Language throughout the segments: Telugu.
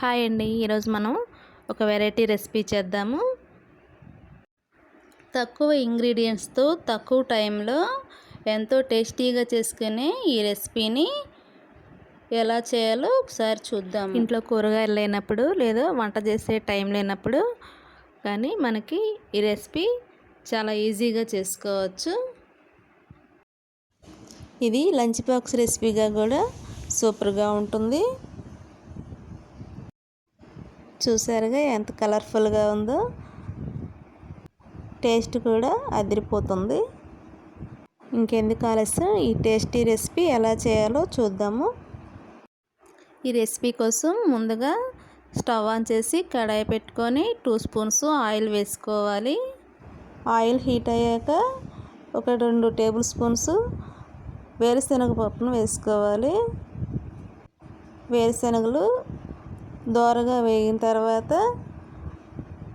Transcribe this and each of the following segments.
హాయ్ అండి ఈరోజు మనం ఒక వెరైటీ రెసిపీ చేద్దాము. తక్కువ ఇంగ్రీడియంట్స్తో తక్కువ టైంలో ఎంతో టేస్టీగా చేసుకునే ఈ రెసిపీని ఎలా చేయాలో ఒకసారి చూద్దాం ఇంట్లో కూరగాయలు లేనప్పుడు లేదా వంట చేసే టైం లేనప్పుడు కానీ మనకి ఈ రెసిపీ చాలా ఈజీగా చేసుకోవచ్చు. ఇది లంచ్ బాక్స్ రెసిపీగా కూడా సూపర్గా ఉంటుంది. చూసారుగా ఎంత కలర్ఫుల్గా ఉందో. టేస్ట్ కూడా అదిరిపోతుంది. ఇంకెందుకు ఆలస్యం? ఈ టేస్టీ రెసిపీ ఎలా చేయాలో చూద్దాము. ఈ రెసిపీ కోసం ముందుగా స్టవ్ ఆన్ చేసి కడాయి పెట్టుకొని టూ స్పూన్స్ ఆయిల్ వేసుకోవాలి. ఆయిల్ హీట్ అయ్యాక ఒక రెండు టేబుల్ స్పూన్స్ వేరుశనగ పప్పును వేసుకోవాలి. వేరుశనగలు దోరగా వేగిన తర్వాత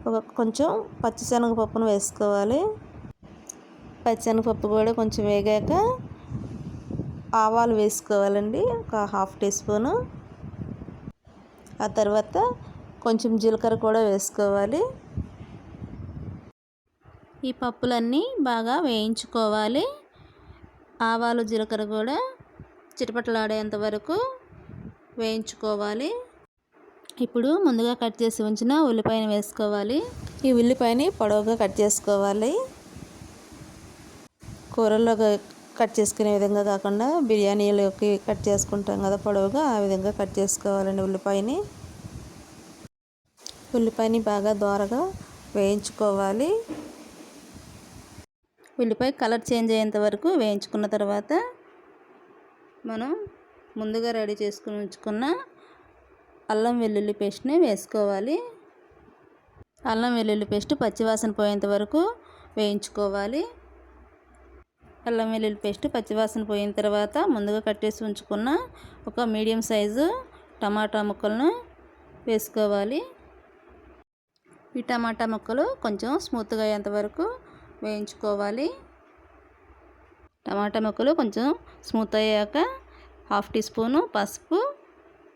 ఒక కొంచెం పచ్చిశనగపప్పును వేసుకోవాలి. పచ్చిశనగపప్పు కూడా కొంచెం వేగాక ఆవాలు వేసుకోవాలండి. ఒక హాఫ్ టీ స్పూను. ఆ తర్వాత కొంచెం జీలకర్ర కూడా వేసుకోవాలి. ఈ పప్పులన్నీ బాగా వేయించుకోవాలి. ఆవాలు జీలకర్ర కూడా చిటపటలాడేంత వరకు వేయించుకోవాలి. ఇప్పుడు ముందుగా కట్ చేసి ఉంచిన ఉల్లిపాయని వేసుకోవాలి. ఈ ఉల్లిపాయని పొడవుగా కట్ చేసుకోవాలి. కూరల్లో కట్ చేసుకునే విధంగా కాకుండా బిర్యానీలోకి కట్ చేసుకుంటాం కదా పొడవుగా ఆ విధంగా కట్ చేసుకోవాలండి ఉల్లిపాయని. ఉల్లిపాయని బాగా దోరగా వేయించుకోవాలి. ఉల్లిపాయ కలర్ చేంజ్ అయ్యేంత వరకు వేయించుకున్న తర్వాత మనం ముందుగా రెడీ చేసుకుని ఉంచుకున్న అల్లం వెల్లుల్లి పేస్ట్ని వేసుకోవాలి. అల్లం వెల్లుల్లి పేస్ట్ పచ్చివాసన పోయేంత వరకు వేయించుకోవాలి. అల్లం వెల్లుల్లి పేస్ట్ పచ్చివాసన పోయిన తర్వాత ముందుగా కట్టేసి ఉంచుకున్న ఒక మీడియం సైజు టమాటా ముక్కలను వేసుకోవాలి. ఈ టమాటా ముక్కలు కొంచెం స్మూత్గా అయ్యేంత వరకు వేయించుకోవాలి. టమాటా ముక్కలు కొంచెం స్మూత్ అయ్యాక హాఫ్ టీ స్పూను పసుపు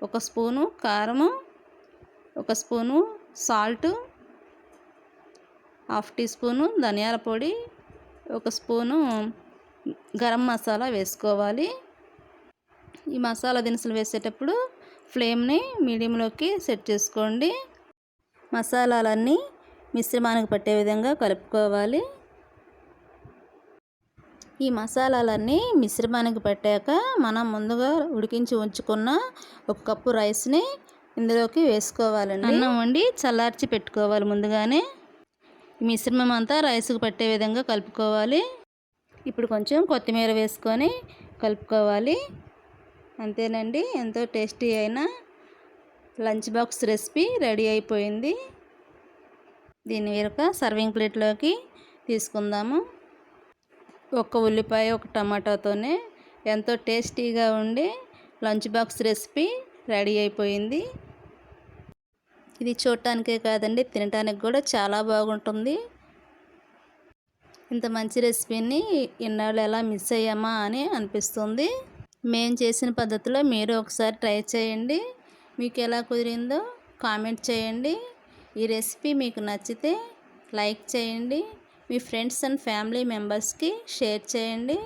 ఒక స్పూను కారము ఒక spoon salt half teaspoon ధనియాల పొడి ఒక స్పూను గరం మసాలా వేసుకోవాలి. ఈ మసాలా దినుసులు వేసేటప్పుడు ఫ్లేమ్ని మీడియంలోకి సెట్ చేసుకోండి. మసాలాలన్నీ మిశ్రమానికి పట్టే విధంగా కలుపుకోవాలి. ఈ మసాలాలన్నీ మిశ్రమానికి పెట్టాక మనం ముందుగా ఉడికించి ఉంచుకున్న ఒక కప్పు రైస్ని ఇందులోకి వేసుకోవాలండి. అన్నం వండి చల్లార్చి పెట్టుకోవాలి ముందుగానే. ఈ మిశ్రమం అంతా రైస్కి పట్టే విధంగా కలుపుకోవాలి. ఇప్పుడు కొంచెం కొత్తిమీర వేసుకొని కలుపుకోవాలి. అంతేనండి ఎంతో టేస్టీ అయిన లంచ్ బాక్స్ రెసిపీ రెడీ అయిపోయింది. దీని వేరొక సర్వింగ్ ప్లేట్లోకి తీసుకుందాము. ఒక ఉల్లిపాయ ఒక టమాటాతోనే ఎంతో టేస్టీగా ఉండి లంచ్ బాక్స్ రెసిపీ రెడీ అయిపోయింది. ఇది చూడటానికే కాదండి తినటానికి కూడా చాలా బాగుంటుంది. ఇంత మంచి రెసిపీని ఇన్నాళ్ళు ఎలా మిస్ అయ్యామా అని అనిపిస్తుంది. మేము చేసిన పద్ధతిలో మీరు ఒకసారి ట్రై చేయండి. మీకు ఎలా కుదిరిందో కామెంట్ చేయండి. ఈ రెసిపీ మీకు నచ్చితే లైక్ చేయండి. మీ ఫ్రెండ్స్ అండ్ ఫ్యామిలీ మెంబర్స్కి షేర్ చేయండి.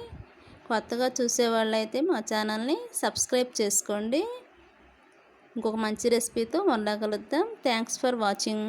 కొత్తగా చూసే వాళ్ళైతే మా ఛానల్ని సబ్స్క్రైబ్ చేసుకోండి. ఇంకొక మంచి రెసిపీతో వండగలుగుతాం థ్యాంక్స్ ఫర్ వాచింగ్.